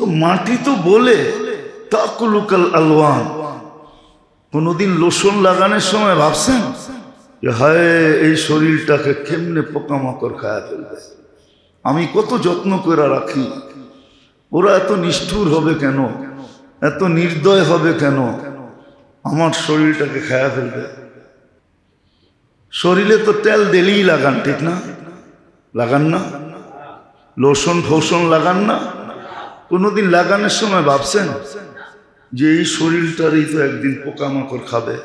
তো মাটি তো বলে, তাকুলুকাল আলওয়ান। কোনোদিন লোশন লাগানোর সময় ভাবছেন যে, হায়, এই শরীরটাকে কেমনে পোকামাকড় খায়া ফেলবে? আমি কত যত্ন করে রাখি। ওরা এত নিষ্ঠুর হবে কেন? এত নির্দয় হবে কেন? আমার শরীরটাকে খায়া ফেলবে? শরীরে তো তেল দিলেই লাগান, ঠিক না? লাগান না? লোশন ফোসন লাগান না? কোনোদিন লাগানোর সময় ভাবছেন যে এই শরীরটারই তো একদিন পোকামাকড় খাবে?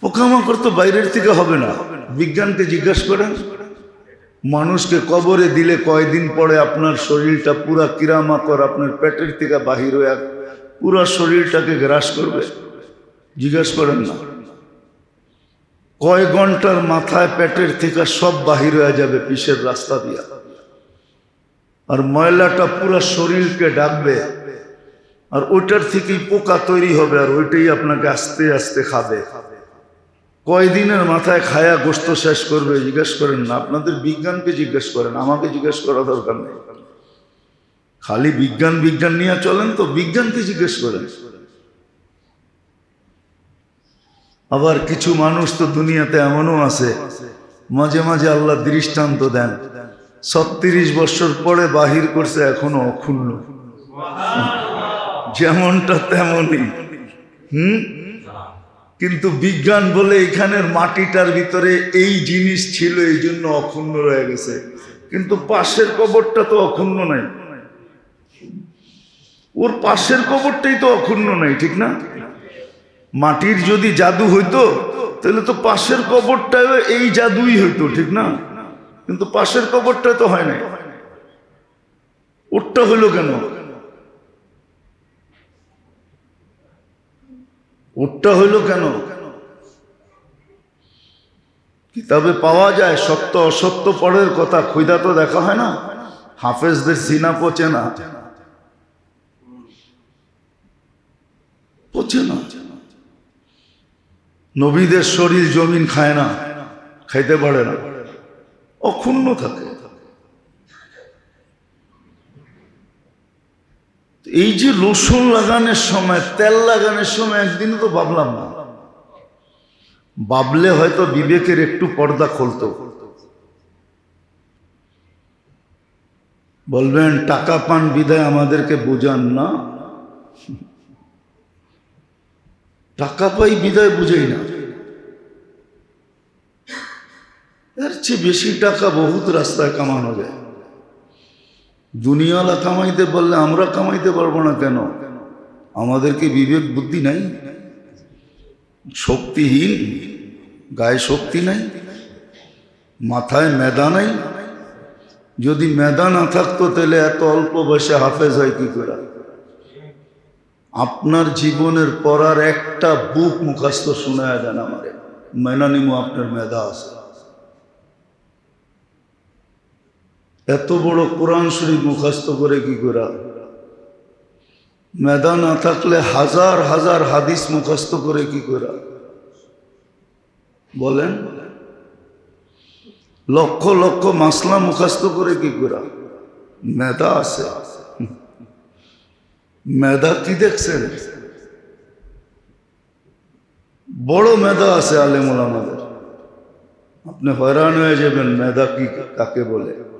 পোকামাকড় তো বাইরের থেকে হবে না। বিজ্ঞানকে জিজ্ঞেস করেন। মানুষকে কবরে দিলে কয়দিন পরে আপনার শরীরটা পুরা কিরামাকড়, আপনার পেটের থেকে বাহির হয়ে পুরা শরীরটাকে গ্রাস করবে? জিজ্ঞেস করেন না। কয় ঘণ্টার মাথায় পেটের থেকে সব বাহির হয়ে যাবে পিসের রাস্তা দিয়া। আর ময়লাটা পুরো শরীরকে ডাকবে। আর ওইটার থেকেই পোকা তৈরি হবে আর ওইটাই আপনাকে আস্তে আস্তে খাবে। কয়দিনের মাথায় খায়া গোস্ত শেষ করবে জিজ্ঞেস করেন না, আপনাদের বিজ্ঞানকে জিজ্ঞেস করেন, আমাকে জিজ্ঞেস করা দরকার নেই। খালি বিজ্ঞান বিজ্ঞান নিয়ে চলেন তো, বিজ্ঞানকে জিজ্ঞেস করেন। আবার কিছু মানুষ তো দুনিয়াতে এমনও আছে, মাঝে মাঝে আল্লাহ দৃষ্টান্ত দেন। ছত্রিশ বছর পরে বাহির করছে, এখনও অক্ষুণ্ণ। যেমনটা তেমনই। হুম? কিন্তু বিজ্ঞান বলে এখানের মাটিটার ভিতরে এই জিনিস ছিল, এই জন্য অক্ষুণ্ণ রয়ে গেছে। কিন্তু পাশের কবরটা তো অক্ষুণ্ণ নাই। ওর পাশের কবরটাই তো অক্ষুণ্ণ নাই, ঠিক না? মাটির যদি জাদু হইতো, তাহলে তো পাশের কবরটাও এই জাদুই হইতো, ঠিক না? কিন্তু পাশের কবরটা তো হয় নাই। ওরটা হইল কেন? ওরটা হইল কেন? কিতাবে পাওয়া যায়, সত্য অসত্য পরের কথা খুঁজা তো দেখা হয় না। হাফেজদের সিনা পচে না। পচে না। নবীদের শরীর জমিন খায় না, খাইতে পারে না। অক্ষুণ্ণ থাকে। এই যে রসুন লাগানোর সময়, তেল লাগানোর সময় একদিন তো ভাবলাম না। ভাবলে হয়তো বিবেকের একটু পর্দা খুলতো। বলবেন, টাকা পান বিদায় আমাদেরকে বোঝান না। টাকা পাই বিদায় বুঝেই না। এর চেয়ে বেশি টাকা বহুত রাস্তায় কামানো যায়। দুনিয়ালা কামাইতে পারলে আমরা কামাইতে পারব না কেন? আমাদের কি বিবেক বুদ্ধি নাই? শক্তিহীন? গায়ে শক্তি নাই? মাথায় মেদা নাই? যদি মেদা না থাকতো তাহলে এত অল্প বয়সে হাফেজ হয় কি করে? আপনার জীবনের পড়ার একটা বুক মুখাস্ত শোনায় দেন আমারে। মেনা নিমু আপনার মেধা আছে। এত বড় কোরআন শরীফ মুখাস্ত করে কি করে? মেধা না থাকলে হাজার হাজার হাদিস মুখাস্ত করে কি করে? বলেন। লক্ষ লক্ষ মাসলা মুখাস্ত করে কি করে? মেধা আছে। মেধা কি দেখছেন? বড় মেধা আছে আলেমুল আমাদের। আপনি হয়রান হয়ে যাবেন, মেধা কি কাকে বলে?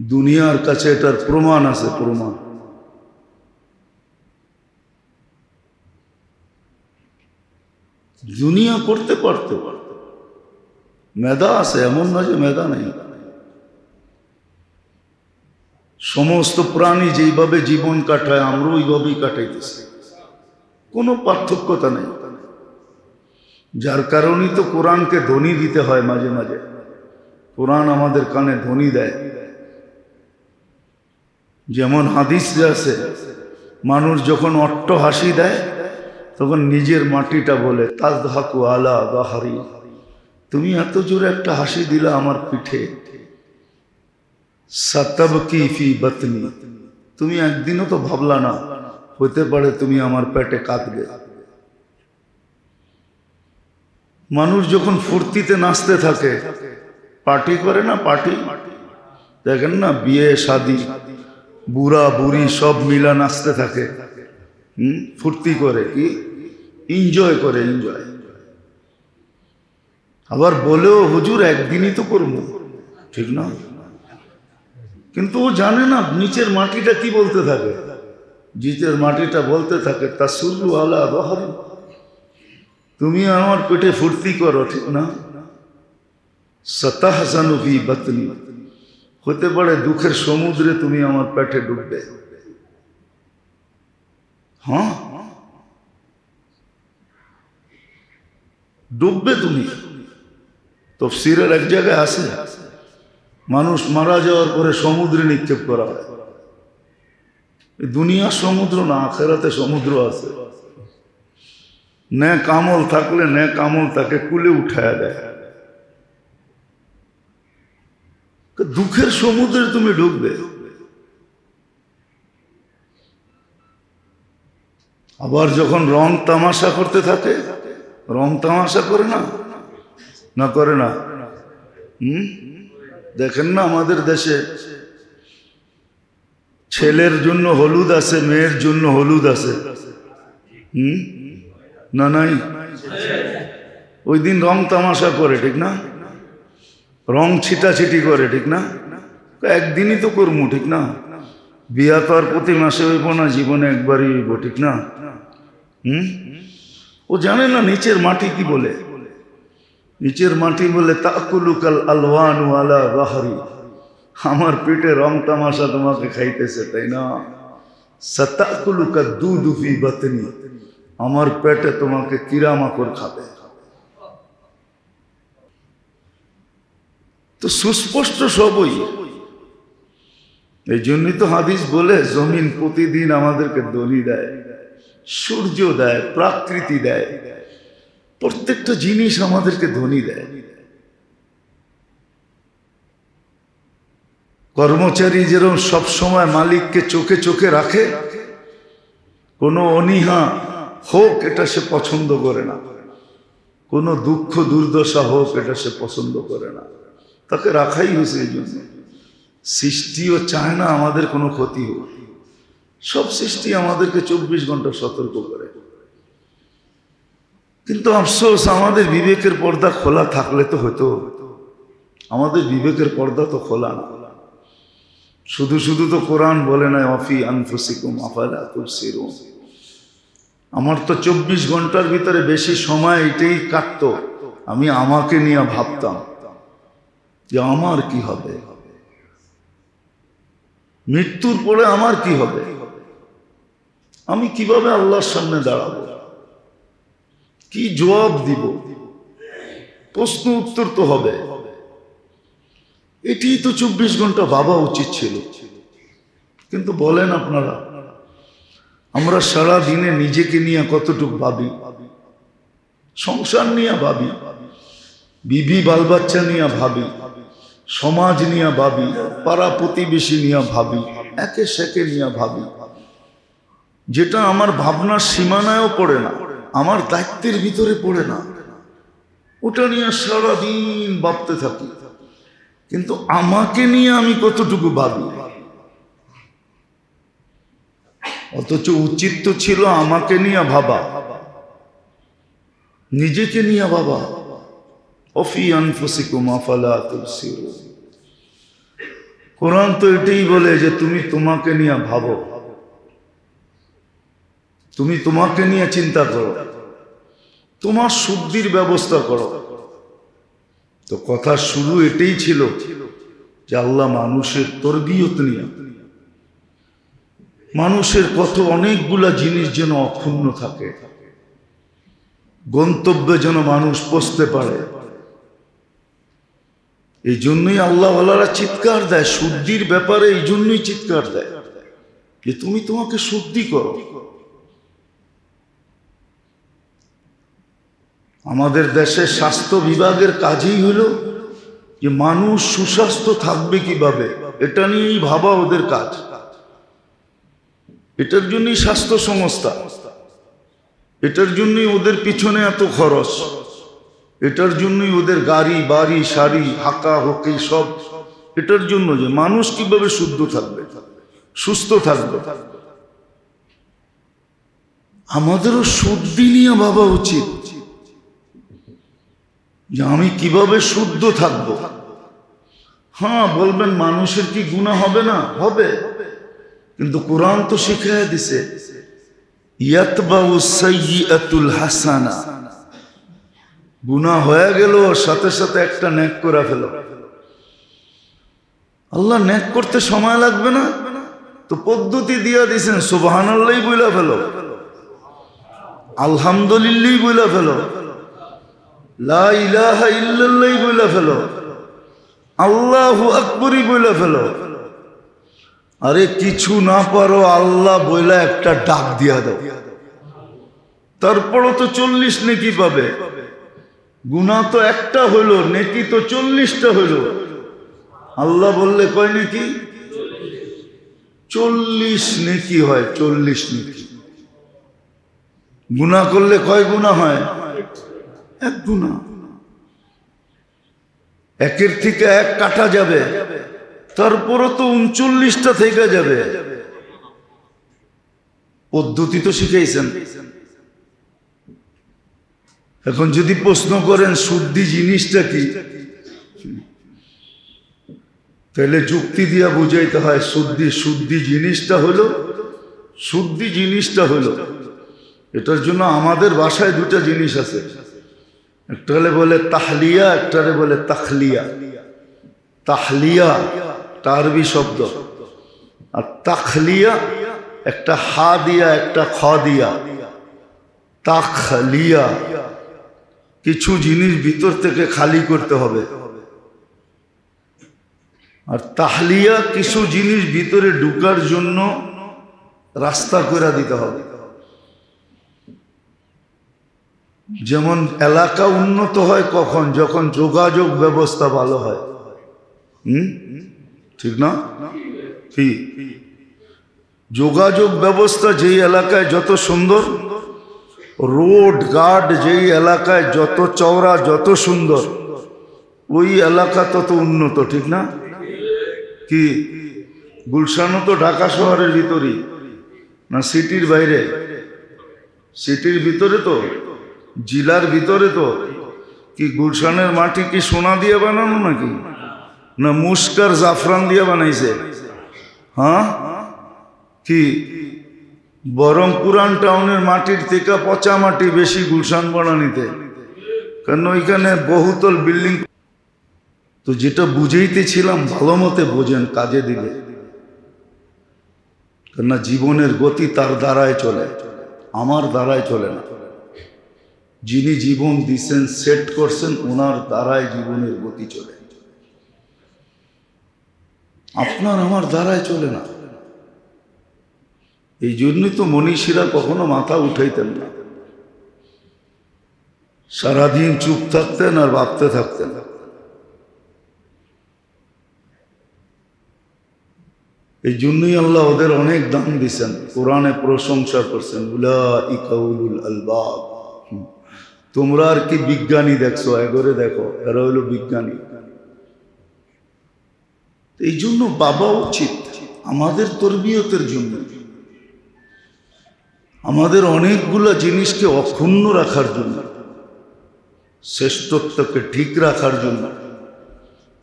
দুনিয়ার কাছে এটার প্রমাণ আছে, প্রমাণ। দুনিয়া করতে পারতে পারত। মেধা আছে, এমন না যে মেধা নেই। সমস্ত প্রাণী যেইভাবে জীবন কাটায় আমরা ওইভাবেই কাটাইতেছি। কোনো পার্থক্যতা নেই। যার কারণেই তো কোরআনকে ধ্বনি দিতে হয় মাঝে মাঝে। কোরআন আমাদের কানে ধ্বনি দেয়। যেমন হাদিস আছে, মানুষ যখন অট্ট হাসি দেয়, তখন নিজের মাটিটা বলে তাজ হাকু আলা বাহারি। তুমি এত জোরে একটা হাসি দিলা আমার পিঠে। সাতাবকি ফি বতনি। তুমি একদিনও তো ভাবলা না, হতে পারে তুমি আমার পেটে কাঁদবে। মানুষ যখন ফুর্তিতে নাচতে থাকে, পার্টি করে না পার্টি? দেখেন না, বিয়ে, শাদি। বুড়া, বুড়ি সব মিলা নাচতে থাকে। হুম? ফুর্তি করে কি? এনজয় করে এনজয় আবার বলেও, হুজুর, একদিনই তো করব। ঠিক না? কিন্তু ও জানে না, নিচের মাটিটা কি বলতে থাকে। নিচের মাটিটা বলতে থাকে তা সুল্লু আলা বহর তুমি আমার পেটে ফুর্তি করো, ঠিক না? সতাহ সতাহসানুফি বতনি। হতে পারে দুঃখের সমুদ্রে তুমি আমার পেটে ডুববে। হ্যাঁ? ডুববে তুমি। তফসিরের এক জায়গায় আছে মানুষ মারা যাওয়ার পরে সমুদ্রে নিক্ষেপ করা হয়। দুনিয়ার সমুদ্র না, আখেরাতে সমুদ্র আছে। ন্যা কামল থাকলে ন্যা কামল তাকে কুলে উঠায় দেয় তো দুঃখের সমুদ্রে তুমি ডুববে। আবার যখন রং তামাশা করতে থাকে, রং তামাশা করে না? না করে না? হুম? দেখেন না আমাদের দেশে ছেলের জন্য হলুদ আছে, মেয়ের জন্য হলুদ আছে। হুম? না, নাই? ওই দিন রং তামাশা করে, ঠিক না? রং ছিটাছিটি করে, ঠিক না? একদিনই তো করমু, ঠিক না? বিয়া তো আর প্রতি মাসে হইব না, জীবনে একবারই হইব, ঠিক না? হুম? ও জানে না নিচের মাটি কি বলে? নিচের মাটি বলে, তাকুলুকাল আলওয়ানু আলা বাহারি। আমার পেটে রং তামাশা তোমাকে খাইতেছে, তাই না? সতাকুলুকা দুধুফি বাতনি। আমার পেটে তোমাকে কিরামাকড় খাবে। তো সুস্পষ্ট সবই। এই জন্যই তো হাদিস বলে, জমিন প্রতিদিন আমাদেরকে দলি দেয়, সূর্য দেয়, প্রাকৃতি দেয়, প্রত্যেকটা জিনিস আমাদেরকে ধনী দেয়। কর্মচারী যেরকম সবসময় মালিককে চোখে চোখে রাখে, কোনো অনীহা হোক এটা সে পছন্দ করে না। কোনো দুঃখ দুর্দশা হোক এটা সে পছন্দ করে না। তাকে রাখাই হয়েছে এই জন্য। সৃষ্টিও চায় না আমাদের কোনো ক্ষতি হোক। সব সৃষ্টি আমাদেরকে চব্বিশ ঘণ্টা সতর্ক করে। কিন্তু আফসোস, আমাদের বিবেকের পর্দা খোলা থাকলে তো হতো। আমাদের বিবেকের পর্দা তো খোলা না। শুধু শুধু তো কোরআন বলে না অফি আনফুসিকুম আফালা আমার তো চব্বিশ ঘণ্টার ভিতরে বেশি সময় এটাই কাটত। আমি আমাকে নিয়ে ভাবতাম। যে আমার কি হবে? মৃত্যুর পরে আমার কি হবে? আমি কীভাবে আল্লাহর সামনে দাঁড়াবো? কি জবাব দিব? প্রশ্ন উত্তর তো হবে। এটি তো চব্বিশ ঘণ্টা ভাবা উচিত ছিল। কিন্তু বলেন আপনারা, আমরা সারা দিনে নিজেকে নিয়ে কতটুকু ভাবি? সংসার নিয়ে ভাবি? বিবি বাল বাচ্চা নিয়ে ভাবি? সমাজ নিয়ে ভাবি, পাড়া প্রতিবেশী নিয়ে ভাবি, একে সেকে নিয়ে ভাবি। যেটা আমার ভাবনার সীমানায়ও পড়ে না, আমার দায়িত্বের ভিতরে পড়ে না। ওটা নিয়ে সারাদিন ভাবতে থাকি। কিন্তু আমাকে নিয়ে আমি কতটুকু ভাবি? অথচ উচিত তো ছিল আমাকে নিয়ে ভাবা, নিজেকে নিয়ে ভাবা। কোরআন তো এটাই বলে যে তুমি তোমাকে নিয়ে ভাবো। তুমি তোমাকে নিয়ে চিন্তা করো। তোমার শুদ্ধির ব্যবস্থা করো। তো কথা শুরু এটাই ছিল যে আল্লাহ মানুষের তরবিয়ত নিয়ে। মানুষের কত অনেকগুলা জিনিস যেন অক্ষুণ্ণ থাকে। গন্তব্যে যেন মানুষ পৌঁছতে পারে। এই জন্যই আল্লাহওয়ালারা চিৎকার দেয়, শুদ্ধির ব্যাপারে এই জন্যই চিৎকার দেয়। যে তুমি তোমাকে শুদ্ধি করো। আমাদের দেশে স্বাস্থ্য বিভাগের কাজই হলো যে মানুষ সুস্বাস্থ্য থাকবে কীভাবে, এটা নিয়েই ভাবা ওদের কাজ। এটার জন্যই স্বাস্থ্য সংস্থা। এটার জন্যই ওদের পিছনে এত খরচ। এটার জন্যই ওদের গাড়ি, বাড়ি, শাড়ি, হাঁকা, হকি, সব। এটার জন্য যে মানুষ কীভাবে শুদ্ধ থাকবে? সুস্থ থাকবে। আমাদেরও শুদ্ধি নিয়ে ভাবা উচিত যে আমি কীভাবে শুদ্ধ থাকব। হ্যাঁ বলবেন মানুষের কি গুণা হবে না? হবে। কিন্তু কোরআন তো শিখাই দিছে সাইয়্যাতুল হাসানা। গুণা হয়ে গেল, সাথে সাথে একটা ন্যাক করে ফেল। আল্লাহ ন্যাক করতে সময় লাগবে না? তো পদ্ধতি দিয়া দিছেন সুবাহান আল্লাহ বইলা ফেল। আলহামদুলিল্লাহ বইলা ফেল। লা ইলাহা ইল্লাল্লাহ বইলা ফেল। আল্লাহু আকবরই বইলা ফেল। আরে কিছু না পারো, আল্লাহ বইলা একটা ডাক দিয়া দাও। তারপরও তো চল্লিশ নেকি পাবে। গুণা তো একটা হইল নেকি তো চল্লিশটা হইল আল্লাহ বললে কয় নেকি? চল্লিশ নেকি হয়, চল্লিশ নেকি। গুণা করলে কয় গুণা হয়? এক গুণা। একের থেকে এক কাটা যাবে, তারপরও তো উনচল্লিশটা থেকে যাবে। পদ্ধতি তো শিখাইছেন। এখন যদি প্রশ্ন করেন শুদ্ধি জিনিসটা কি? তাহলে যুক্তি দিয়া বুঝাইতে হয় শুদ্ধি শুদ্ধি জিনিসটা হলো শুদ্ধি জিনিসটা হলো। এটার জন্য আমাদের বাসায় দুটা জিনিস আছে। একটা হলে বলে তাহলিয়া, একটারে বলে তাখলিয়া। তাহলিয়া, তারবি শব্দ। আর তাখলিয়া, একটা হা দিয়া, একটা খ দিয়া। তাখলিয়া। কিছু জিনিস ভিতর থেকে খালি করতে হবে। আর তাহলিয়া কিছু জিনিস ভিতরে ঢুকার জন্য রাস্তা করে দিতে হবে। যেমন এলাকা উন্নত হয় কখন? যখন যোগাযোগ ব্যবস্থা ভালো হয়। হুম? ঠিক না? যোগাযোগ ব্যবস্থা যেই এলাকায় যত সুন্দর রোড গার্ড যেই এলাকায় যত চওড়া, যত সুন্দর, ওই এলাকা তত উন্নত, ঠিক না? কি? গুলশানও তো ঢাকা শহরের ভিতরেই, না সিটির বাইরে? সিটির ভিতরে তো? জেলার ভিতরে তো? কি গুলশানের মাটি কি সোনা দিয়ে বানানো নাকি? না মুস্কার জাফরান দিয়ে বানাইছে? হ্যাঁ? কি? বরং পুরান টাউনের মাটির থেকে পচা মাটি বেশি গুলশান বানানিতে। কারণ ওইখানে বহুতল বিল্ডিং তো যেটা বুঝেইতেছিলাম, ভালো মতে বোঝেন, কাজে দিবে কেননা জীবনের গতি তার দ্বারায় চলে, আমার দ্বারায় চলে না। যিনি জীবন দিছেন সেট করছেন, ওনার দ্বারায় জীবনের গতি চলে। আপনার আমার দ্বারায় চলে না। এই জন্যই তো মনীষীরা কখনো মাথা উঠাইতেন না। সারাদিন চুপ থাকতেন আর ভাবতে থাকতেন। এই জন্যই আল্লাহ ওদের অনেক দাম দিছেন, কোরআনে প্রশংসা করছেন তোমরা আর কি বিজ্ঞানী দেখছ? এগরে দেখো, এরা হলো বিজ্ঞানী। এই জন্য বাবা উচিত আমাদের তরবিয়তের জন্য। আমাদের অনেকগুলো জিনিসকে অক্ষুণ্ণ রাখার জন্য, শ্রেষ্ঠত্বকে ঠিক রাখার জন্য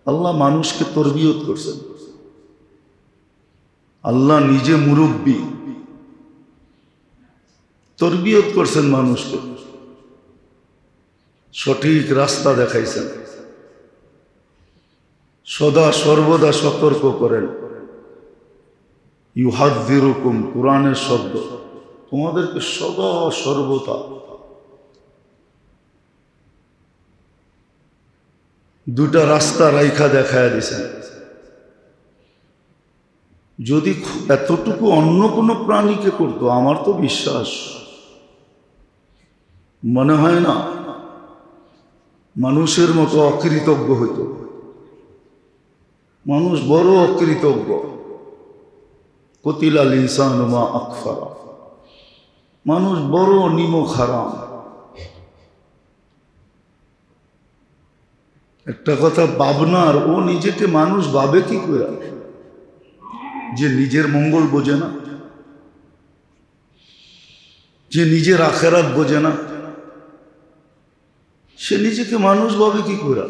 আল্লাহ মানুষকে তরবিয়ত করছেন। আল্লাহ নিজে মুরব্বী। তরবিয়ত করছেন মানুষকে। সঠিক রাস্তা দেখাইছেন। সদা সর্বদা সতর্ক করেন। ইউহাদ্দিরুকুম কোরআনের শব্দ। তোমাদেরকে সদা সর্বতা দুটা রাস্তা রাইখা দেখায় দিছেন যদি এতটুকু অন্য কোনো প্রাণীকে করতো, আমার তো বিশ্বাস। মনে হয় না, মানুষের মতো অকৃতজ্ঞ হইতো। মানুষ বড় অকৃতজ্ঞ। কতিলাল ইনসান মা আকফারা মানুষ বড় নিমক হারাম একটা কথা, ভাবনার, ও নিজেকে মানুষ ভাবে কি করে? যে নিজের মঙ্গল বোঝে না। যে নিজের আখেরাত বোঝে না। সে নিজেকে মানুষ ভাবে কি করে?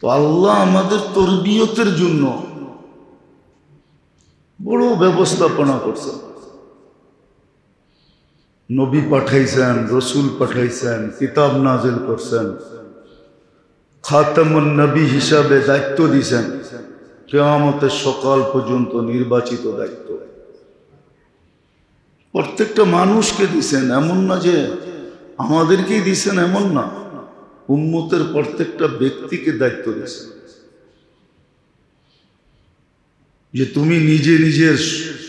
তো আল্লাহ আমাদের তরবিয়তের জন্য বড় ব্যবস্থাপনা করছেন। নবী পাঠাইছেন, রসুল পাঠাইছেন, কিতাব নাজিল করছেন, খাতামুন নবী হিসাবে দায়িত্ব দিছেন। কেয়ামতের সকাল পর্যন্ত নির্বাচিত দায়িত্ব। প্রত্যেকটা মানুষকে দিছেন, এমন না যে আমাদেরকেই দিছেন, এমন না। উম্মতের প্রত্যেকটা ব্যক্তিকে দায়িত্ব দিছেন। যে তুমি নিজে নিজের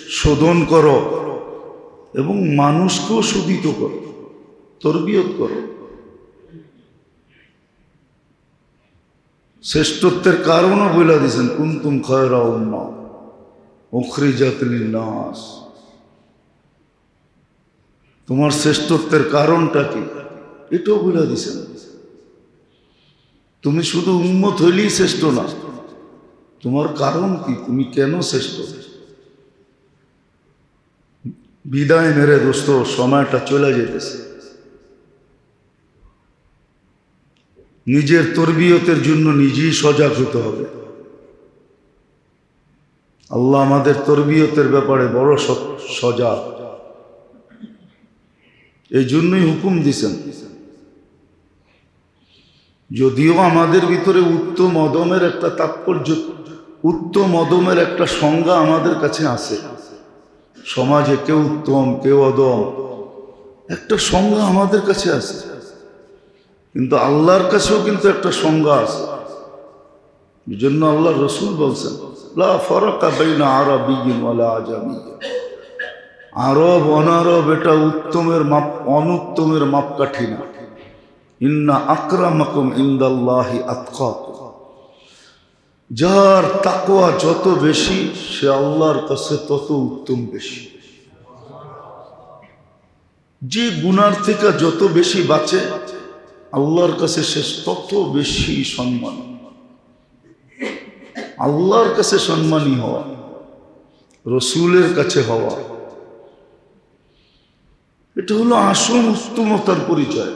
শোধন করো এবং মানুষকেও শোধিত করো, তরবিয়ত করো। শ্রেষ্ঠত্বের কারণও বলে দিয়েছেন, কুন্তুম খয়রা জাতলি নাস তোমার শ্রেষ্ঠত্বের কারণটা কি? এটাও বলে দিয়েছেন। তুমি শুধু উন্মত হইলেই শ্রেষ্ঠ না, তোমার কারণ কি? তুমি কেন শ্রেষ্ঠ? বিদায় মেরে দোস্ত, সময়টা চলে যেতেছে। নিজের তরবিয়তের জন্য নিজেই সজাগ হতে হবে। আল্লাহ আমাদের তরবিয়তের ব্যাপারে বড় সজাগ। এই জন্যই হুকুম দিছেন। যদিও আমাদের ভিতরে উত্তম অদমের একটা তাৎপর্য, উত্তম অদমের একটা সংজ্ঞা আমাদের কাছে আছে। সমাজে কেউ উত্তম, কেউ অদম। একটা সংজ্ঞা আমাদের কাছে আছে। কিন্তু আল্লাহর কাছেও কিন্তু একটা সংজ্ঞা আছে। জন্য আল্লাহ রসুল বলছেন আরব অনারব, এটা উত্তমের মাপ, অনুত্তমের মাপকাঠি না। ইন্না আকরামাকুম ইন্দাল্লাহি আতকাকুম যার তাকওয়া যত বেশি, সে আল্লাহর কাছে তত উত্তম বেশি। যে গুনার থেকে যত বেশি বাঁচে, আল্লাহর কাছে সে তত বেশি সম্মান। আল্লাহর কাছে সম্মানী হওয়া, রসুলের কাছে হওয়া, এটা হলো আসল উত্তমতার পরিচয়।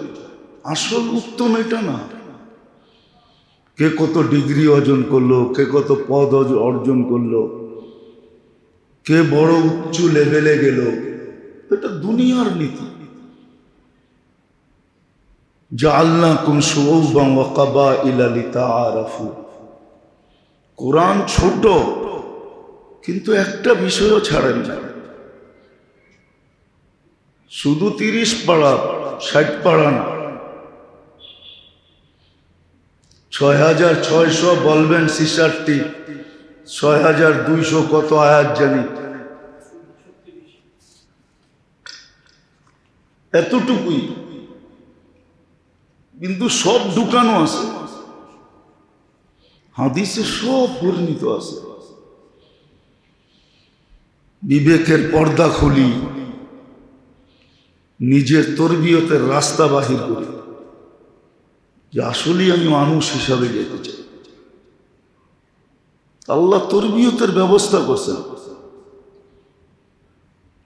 আসল উত্তম এটা না। কে কত ডিগ্রি অর্জন করল, কে কত পদ অর্জ- অর্জন করল, কে বড় উচ্চ লেভেলে গেল, এটা দুনিয়ার নীতি। জাআলনাকুম শুউবান ওয়া কাবাইলা লিতাআরাফু। কোরআন ছোট, কিন্তু একটা বিষয়ও ছাড়েন শুধু তিরিশ পাড়া, ষাট পাড়া না। ছয় হাজার ছয়শো বলবেন সিসারটি ছয় হাজার দুইশো কত আয়াত জানি। এতটুকুই। কিন্তু সব ঢুকানো আছে। হাদিসে সব বর্ণিত আছে। বিবেকের পর্দা খুলি, নিজের তরবিয়তের রাস্তা বাহির করি। যে আসলেই আমি মানুষ হিসাবে যেতে চাই। আল্লাহ তরবিয়তের ব্যবস্থা করছেন।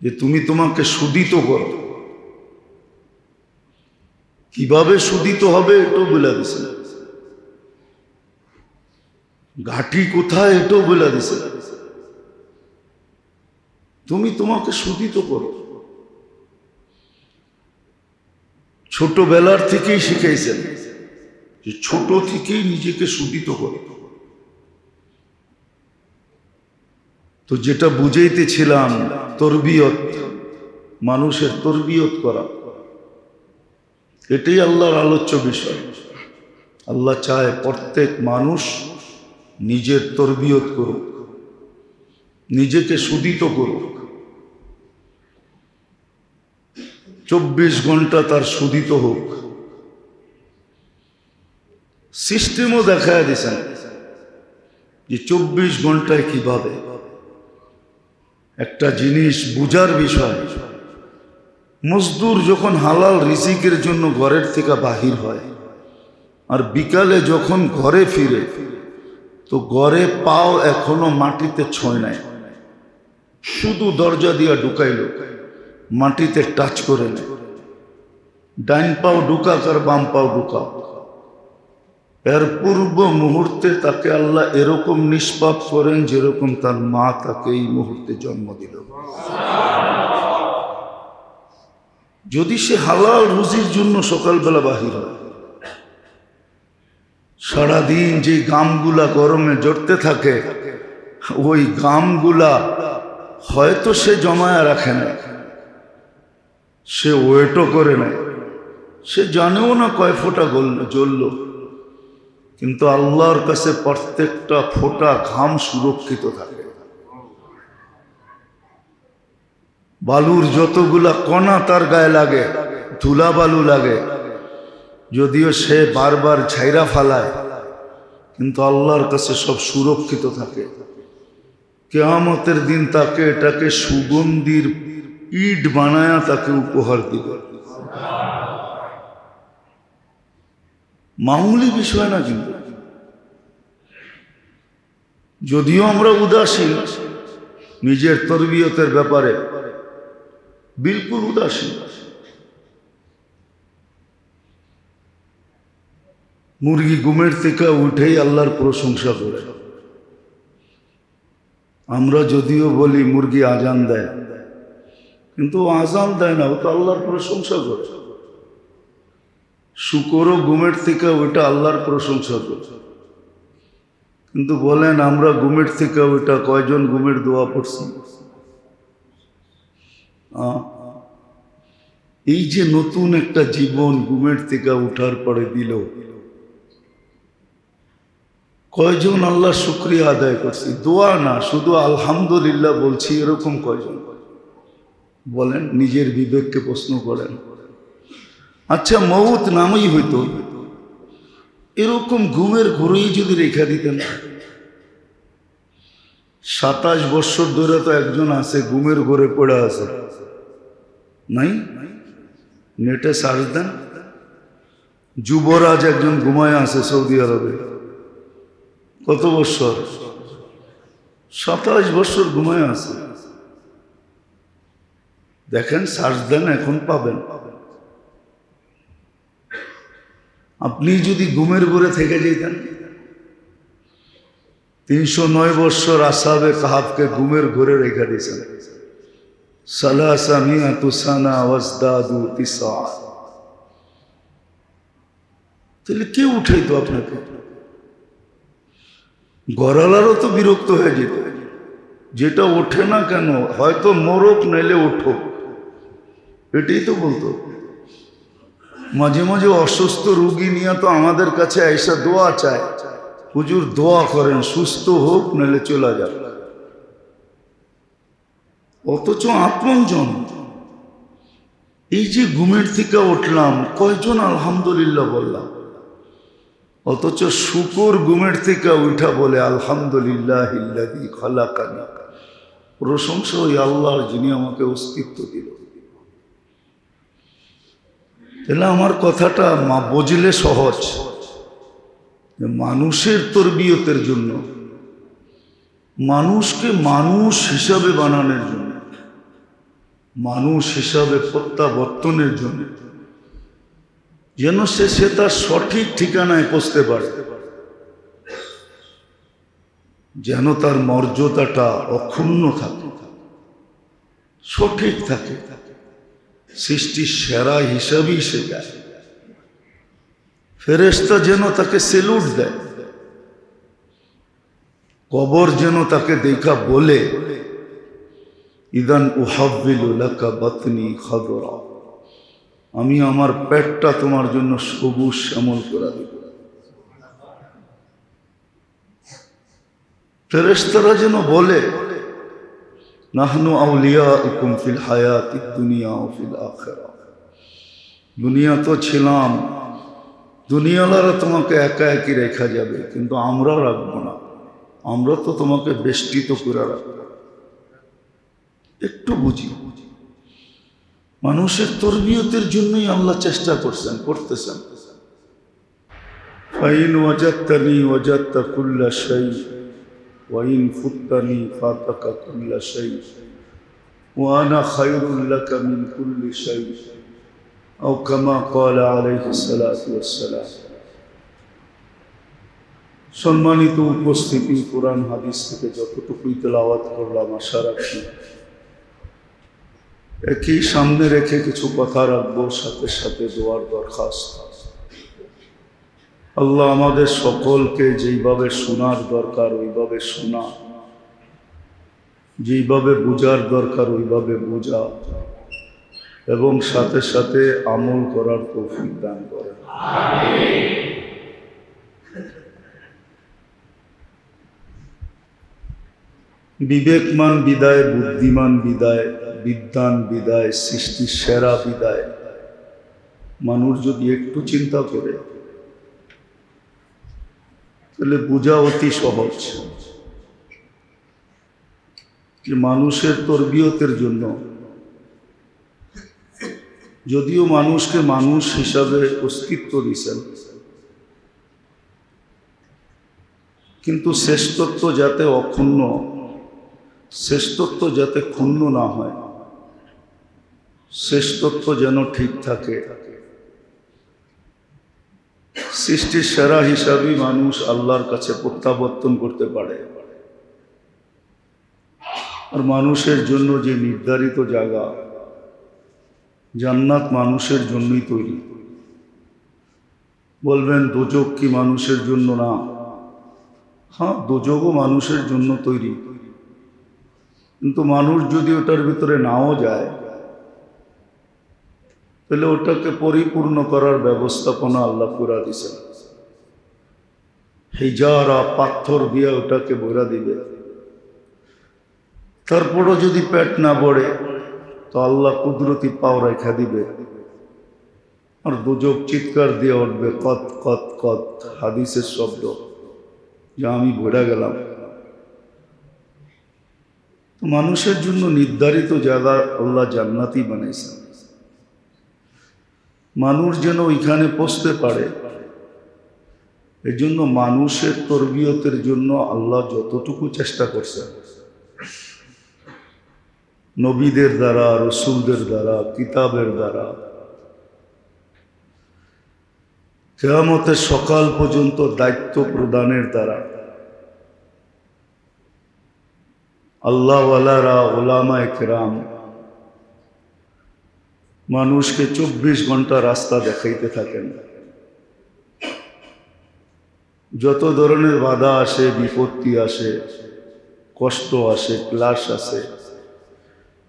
যে তুমি তোমাকে সুদিত করো। কীভাবে সুদিত হবে এটাও বলে দিছে। ঘাটি কোথায় এটাও বলে দিছে। তুমি তোমাকে সুদিত করো। ছোটবেলার থেকেই শিখাইছেন। যে ছোট থেকেই নিজেকে সুদিত করো। তো যেটা বুঝাইতেছিলাম, তরবিয়ত, মানুষের তরবিয়ত করা। এটাই আল্লাহর আলোচ্য বিষয়। আল্লাহ চায় প্রত্যেক মানুষ নিজের তরবিয়ত করুক, নিজেকে সুদিত করুক। চব্বিশ ঘণ্টা তার সুদিত হোক। সিস্টেমও দেখায় দিয়েছেন যে চব্বিশ ঘন্টায় কীভাবে? একটা জিনিস বুঝার বিষয়, মজদুর যখন হালাল রিজিকের জন্য ঘরের থেকে বাহির হয়, আর বিকালে যখন ঘরে ফিরে, তো ঘরে পাও এখনও মাটিতে ছয় নাই। শুধু দরজা দিয়া ঢুকাইল, মাটিতে টাচ করে নেয় ডাইন পাও ঢুকাক আর বাম পাও ঢুকাও। এর পূর্ব মুহূর্তে তাকে আল্লাহ এরকম নিষ্পাপ করেন যেরকম তার মা তাকে এই মুহূর্তে জন্ম দিল। যদি সে হালাল রুজির জন্য সকালবেলা বাহির হয়, সারাদিন যে গামগুলা গরমে জড়তে থাকে, ওই গামগুলা হয়তো সে জমায়া রাখে না। সে ওয়েটও করে নেয় সে জানেও না কয় ফোটা গল জ্বলল। কিন্তু আল্লাহর কাছে প্রত্যেকটা ফোঁটা ঘাম সুরক্ষিত থাকে। বালুর যতগুলা কণা তার গায়ে লাগে, ধুলা বালু লাগে, যদিও সে বারবার ছাইরা ফালায়, কিন্তু আল্লাহর কাছে সব সুরক্ষিত থাকে। কেয়ামতের দিন তাকে এটাকে সুগন্ধির ইট বানায়া তাকে উপহার দিবে। মামুলি বিষয় না কিন্তু। যদিও আমরা উদাসীন, নিজের তরবিয়তের ব্যাপারে বিলকুল উদাসীন। মুরগি ঘুমের থেকে উঠেই আল্লাহর প্রশংসা করে। আমরা যদিও বলি মুরগি আজান দেয়, কিন্তু আজান দেয় না, ও তো আল্লাহর প্রশংসা করে। শুকরও ঘুমের থেকে ওইটা আল্লাহর প্রশংসা করে। কিন্তু বলেন, আমরা ঘুমের থেকে ওইটা কয়জন ঘুমের দোয়া পড়ছি? এই যে নতুন একটা জীবন ঘুমের থেকে উঠার পরে দিল, কয়জন আল্লাহ শুক্রিয়া আদায় করছি? দোয়া না, শুধু আলহামদুলিল্লাহ বলছি এরকম কয়জন? বলেন, নিজের বিবেককে প্রশ্ন করেন। আচ্ছা মৌত নামই হইতো। এরকম ঘুমের ঘুরেই যদি রেখা দিতেন। সাতাশ বৎসর ধরে তো একজন আছে, ঘুমের ঘরে পড়ে আছে। নাই? নেটে সার্চ দেন। যুবরাজ একজন ঘুমায় আছে সৌদি আরবে। কত বৎসর সাতাশ বৎসর ঘুমায় আছে। দেখেন, সার্চ দেন, এখন পাবেন পাবেন। আপনি যদি ঘুমের ঘুরে থেকে যেতেন। তিনশো নয় বৎসর আসাবে কাহাবকে ঘুমের ঘুরে রেখে দিয়েছেন। সালাসা মিয়া তুসানা ওয়াজদাদু তিসা। তাহলে কে উঠাইতো আপনাকে? গড়ালারও তো বিরক্ত হয়ে যেত। যেটা ওঠে না কেন, হয়তো মোরক নাইলে ওঠো এটাই তো বলতো। মাঝে মাঝে অসুস্থ রুগী নিয়ে তো আমাদের কাছে এসে দোয়া চায়। হুজুর দোয়া করেন, সুস্থ হোক নাহলে চলে যাক। অথচ আপনজন, এই যে ঘুমের থেকে উঠলাম, কয়জন আলহামদুলিল্লাহ বললাম। অথচ শুকুর ঘুমের থেকে উঠা বলে আলহামদুলিল্লাহ ইল্লাদি খালাকানি। প্রশংসা ওই আল্লাহর যিনি আমাকে অস্তিত্ব দিল। তাহলে আমার কথাটা মা বুঝলে সহজ। মানুষের তরবিয়তের জন্য, মানুষকে মানুষ হিসাবে বানানোর জন্য, মানুষ হিসাবে প্রত্যাবর্তনের জন্য, যেন সে সে তার সঠিক ঠিকানায় পৌঁছতে পারে, যেন তার মর্যাদাটা অক্ষুণ্ণ থাকে, সঠিক থাকে। সৃষ্টির সেরা হিসাবেই সে যায় ফেরেস্তা যেন তাকে সেলুট দেয়, কবর যেন তাকে দেখা বলে, ইদান উহাবিলুলাকা বাতনি খবরা আমি আমার পেটটা তোমার জন্য সবুজ শ্যামল করে দেব। ফেরেস্তারা যেন বলে নাহনু আউলিয়া উকুম ফিল হায়াত দুনিয়া ও ফিল আখেরা। দুনিয়া তো ছিলাম, দুনিয়ালারা তোমাকে একা একই রেখা যাবে, কিন্তু আমরা রাখব না। আমরা তো তোমাকে বেষ্টিত করে রাখব। একটু বুঝি। মানুষের তরবিয়তের জন্যই আল্লাহ চেষ্টা করছেন, করতেছেন। ফাইন ওয়াজাত্তানি ওয়াজাত্তা কুল্লা শাই وإن فتني فاتك كل شيء وأنا خير لك من كل شيء أو كما قال عليه الصلاة والسلام সম্মানিত উপস্থিতি কোরআন হাদিস থেকে যতটুকুই তেলাওয়াত করলাম আশা রাখি একই সামনে রেখে কিছু কথা রাখবো সাথে সাথে দোয়ার দরখাস্ত আল্লাহ আমাদের সকলকে যেইভাবে শোনার দরকার, ওইভাবে শোনা। যেইভাবে বোঝার দরকার, ওইভাবে বোঝা। এবং সাথে সাথে আমল করার তৌফিক দান করে। বিবেকমান বিদায়, বুদ্ধিমান বিদায়, বিদ্যান বিদায়, সৃষ্টির সেরা বিদায়। মানুষ যদি একটু চিন্তা করে তাহলে বোঝা অতি সহজ যে মানুষের তরবিয়তের জন্য। যদিও মানুষকে মানুষ হিসাবে অস্তিত্ব দিয়েছেন কিন্তু শ্রেষ্ঠত্ব যাতে অক্ষুণ্ণ, শ্রেষ্ঠত্ব যাতে ক্ষুণ্ণ না হয়, শ্রেষ্ঠত্ব যেন ঠিক থাকে। সৃষ্টির সেরা হিসাবেই মানুষ আল্লাহর কাছে প্রত্যাবর্তন করতে পারে। আর মানুষের জন্য যে নির্ধারিত জায়গা, জান্নাত মানুষের জন্যই তৈরি। বলবেন, দোজক কি মানুষের জন্য না? হ্যাঁ দোজকও মানুষের জন্য তৈরি। কিন্তু মানুষ যদি ওটার ভিতরে নাও যায় তাহলে ওটাকে পরিপূর্ণ করার ব্যবস্থাপনা আল্লাহ পুরা দিছে। হিজারা, পাথর দিয়ে ওটাকে বইরা দিবে। তারপরও যদি পেট না বড়ে তো আল্লাহ কুদরতি পাও রেখা দিবে। আর দুযোগ চিৎকার দিয়ে উঠবে, কত কত কত, হাদিসের শব্দ। যা আমি ভরে গেলাম। মানুষের জন্য নির্ধারিত জায়গা আল্লাহ জান্নাতি বানাইছেন। মানুষ যেন ওইখানে পৌঁছতে পারে। এই জন্য মানুষের তরবিয়তের জন্য আল্লাহ যতটুকু চেষ্টা করছে, নবীদের দ্বারা, রসুলদের দ্বারা, কিতাবের দ্বারা, কেয়ামতের সকাল পর্যন্ত দায়িত্ব প্রদানের দ্বারা, আল্লাহওয়ালারা ওলামা একরাম মানুষকে চব্বিশ ঘণ্টা রাস্তা দেখাইতে থাকেন যত ধরনের বাধা আসে, বিপত্তি আসে, কষ্ট আসে, ক্লাস আসে,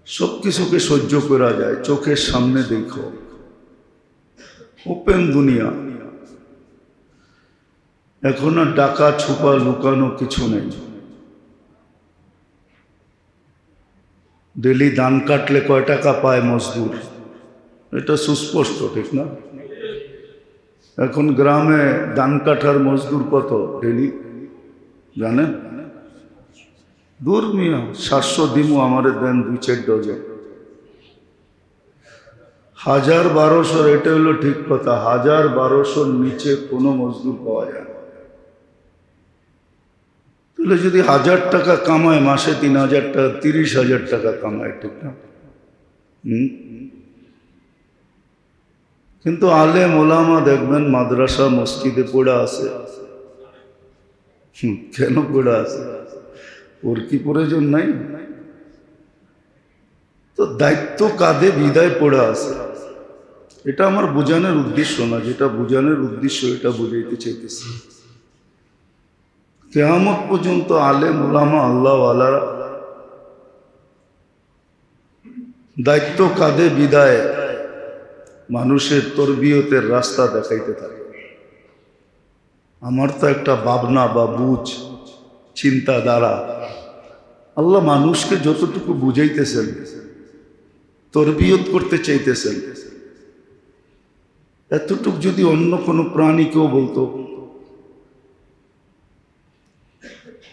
সব কিছুকে সহ্য করা যায়। চোখের সামনে দেখো। ওপেন দুনিয়া। এখন আর ডাকা, ছুপা, লুকানো কিছু নেই। ডেলি ধান কাটলে কয় টাকা পায় মজদুর? এটা সুস্পষ্ট, ঠিক না? এখন গ্রামে ধান কাঠার মজদুর কত ডেলি? জানেন? দূর সাতশো দিমু আমারে দেন দুই চার ডজন। হাজার বারোশোর এটা হলো ঠিক কথা, হাজার বারোশোর নিচে কোনো মজদুর পাওয়া যায় না। তাহলে যদি হাজার টাকা কামায়, মাসে তিন হাজার টাকা, তিরিশ হাজার টাকা কামায়, ঠিক না? হুম? কিন্তু আলে মোলামা দেখবেন মাদ্রাসা মসজিদে পড়ে আছে। কেন পড়ে আছে? ওর কি প্রয়োজন নাই? তো দায়িত্ব কাঁধে বিদায় পড়ে আছে। এটা আমার বোঝানোর উদ্দেশ্য না, যেটা বোঝানোর উদ্দেশ্য এটা বুঝাইতে চাইতেছি। কেয়ামত পর্যন্ত আলে মোলামা আল্লাহ আলারা দায়িত্ব কাঁধে বিদায় মানুষের তরবিয়তের রাস্তা দেখাইতে থাকে। আমার তো একটা ভাবনা বা বুঝ চিন্তা দ্বারা আল্লাহ মানুষকে যতটুকু বুঝাইতেছেন, তরবিয়ত করতে চাইতেছেন, এতটুক যদি অন্য কোনো প্রাণীকেও বলতো,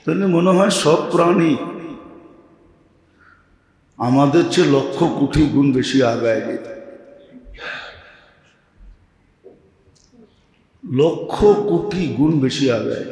তাহলে মনে হয় সব প্রাণী আমাদের চেয়ে লক্ষ কোটি গুণ বেশি আগায় যেত লক্ষ কোটি গুণ বেশি আগায়